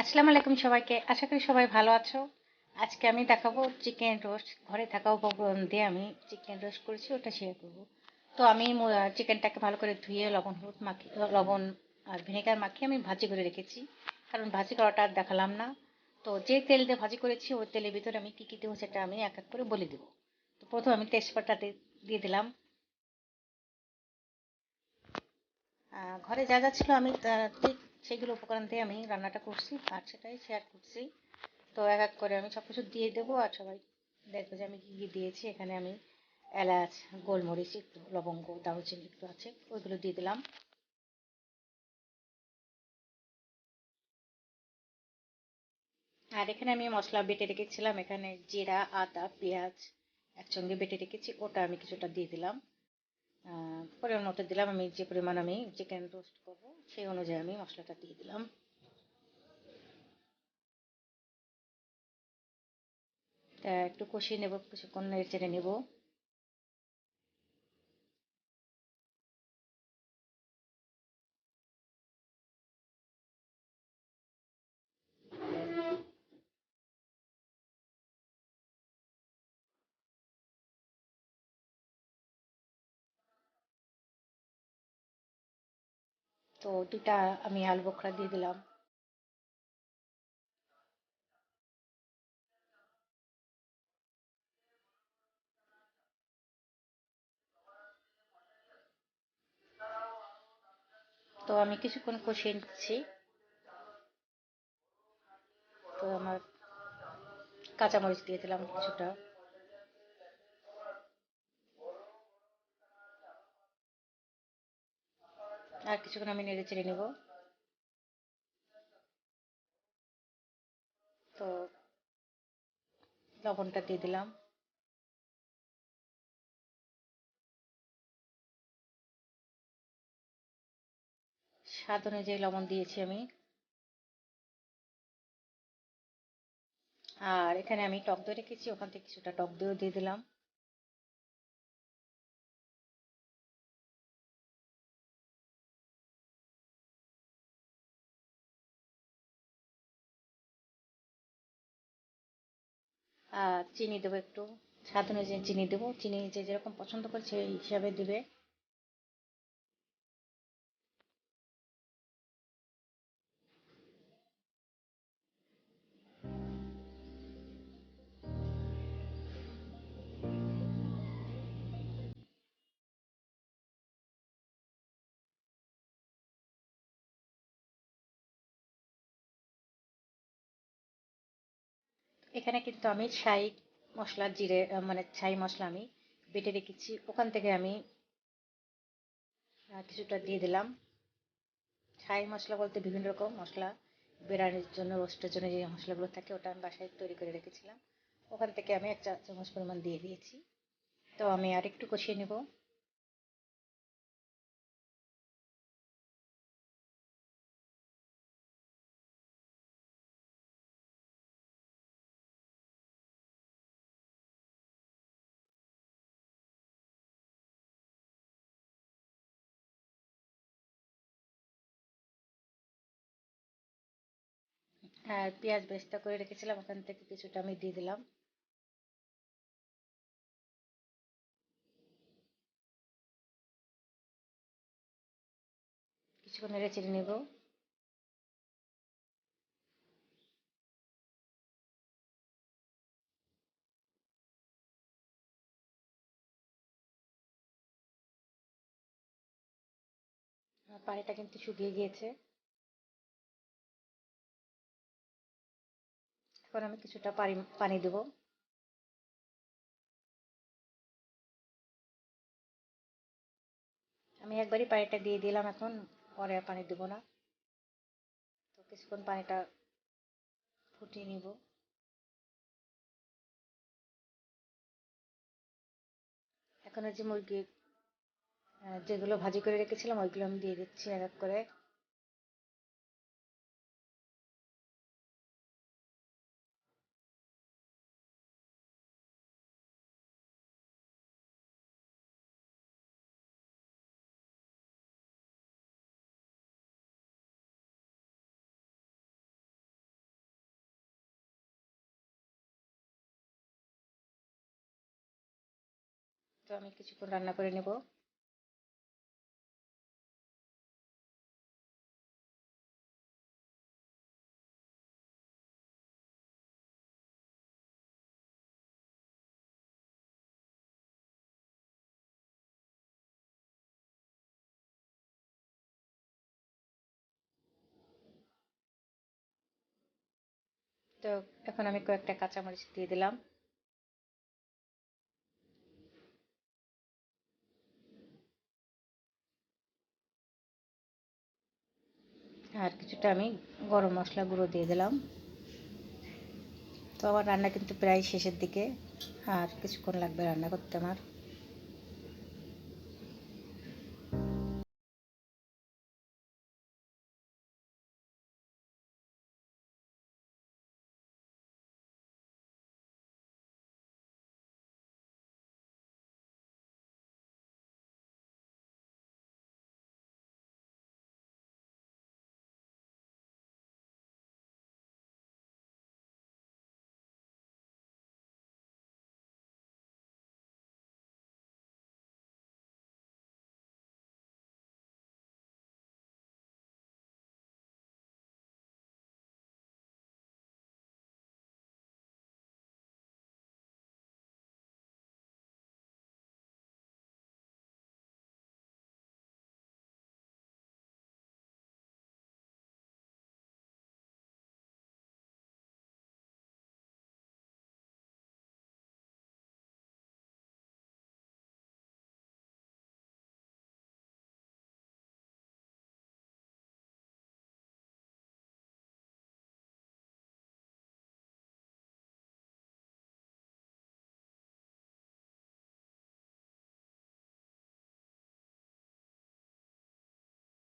আসসালামু আলাইকুম সবাইকে। আশা করি সবাই ভালো আছো। আজকে আমি দেখাবো চিকেন রোস্ট। ঘরে থাকা উপকরণ দিয়ে আমি চিকেন রোস্ট করেছি, ওটা শেয়ার করব। তো আমি চিকেনটাকে ভালো করে ধুয়ে লবণ হলুদ মাখি লবণ আর ভিনেগার মাখিয়ে আমি ভাজি করে রেখেছি। কারণ ভাজি করাটা আর দেখালাম না। তো যে তেল দিয়ে ভাজি করেছি, ওই তেলের ভিতরে আমি কী কী দেবো সেটা আমি এক এক করে বলে দেবো। তো প্রথম আমি তেজপাতা দিয়ে দিলাম। ঘরে যা যা ছিল আমি ঠিক সেইগুলো উপকরণ দিয়ে আমি রান্নাটা করছি আর সেটাই শেয়ার করছি। তো এক এক করে আমি সব কিছু দিয়ে দেবো আর সবাই দেখবে যে আমি কী কী দিয়েছি। এখানে আমি এলাচ, গোলমরিচ, একটু লবঙ্গ, দারুচিনি একটু আছে, ওইগুলো দিয়ে দিলাম। আর এখানে আমি মশলা বেটে রেখেছিলাম। এখানে জিরা, আদা, পেঁয়াজ একসঙ্গে বেটে রেখেছি, ওটা আমি কিছুটা দিয়ে দিলাম। পরিমাণ মতো দিলাম আমি যে পরিমাণ আমি চিকেন রোস্ট করব। সেই অনুযায়ী আমি মশলাটা দিয়ে দিলাম। একটু কষিয়ে নেব কিছুক্ষণ নেড়ে চেড়ে নেব। তো দুটা আমি আলু বোখরা দিয়ে দিলাম। তো আমি কিছুক্ষণ কষিয়ে নিচ্ছি। তো আমার কাঁচামরিচ দিয়ে দিলাম কিছুটা। আর কিছুক্ষণ আমি নেড়ে চেড়ে নেব। তো লবণটা দিয়ে দিলাম। স্বাদ অনুযায়ী লবণ দিয়েছি আমি। আর এখানে আমি টক দই রেখেছি, ওখান থেকে কিছুটা টক দইও দিয়ে দিলাম। চিনি দেবো একটু। স্বাদ অনুযায়ী চিনি দেবো। চিনি যে যেরকম পছন্দ করে সেই হিসাবে দেবে। এখানে কিন্তু আমি ছাই মশলা, জিরে মানে ছাই মশলা আমি বেটে রেখেছি। ওখান থেকে আমি কিছুটা দিয়ে দিলাম। ছাই মশলা বলতে বিভিন্ন রকম মশলা বিরিয়ানির জন্য, রোস্টের জন্য যে মশলাগুলো থাকে ওটা আমি বাসায় তৈরি করে রেখেছিলাম। ওখান থেকে আমি এক চা চামচ পরিমাণ দিয়ে দিয়েছি। তো আমি আর একটু কষিয়ে নেব। আর পেঁয়াজ বেস্তা করে রেখেছিলাম, ওখান থেকে কিছুটা আমি দিয়ে দিলাম। কিছুক্ষণ নেড়ে চেড়ে নেব। পানিটা কিন্তু শুকিয়ে গিয়েছে। এখন আমি কিছুটা পানি পানি দেব। আমি একবারই পানিটা দিয়ে দিলাম এখন, পরে আর পানি দেবো না। তো কিছুক্ষণ পানিটা ফুটিয়ে নিব। এখন যে মুরগি যেগুলো ভাজি করে রেখেছিলাম, ওইগুলো আমি দিয়ে দিচ্ছি এক এক করে। আমি কিছুক্ষণ রান্না করে নেব। তো এখন আমি কয়েকটা কাঁচামরিচ দিয়ে দিলাম। আর কিছুটা আমি গরম মশলা গুঁড়ো দিয়ে দিলাম। তো আমার রান্না কিন্তু প্রায় শেষের দিকে, আর কিছুক্ষণ লাগবে রান্না করতে আমার।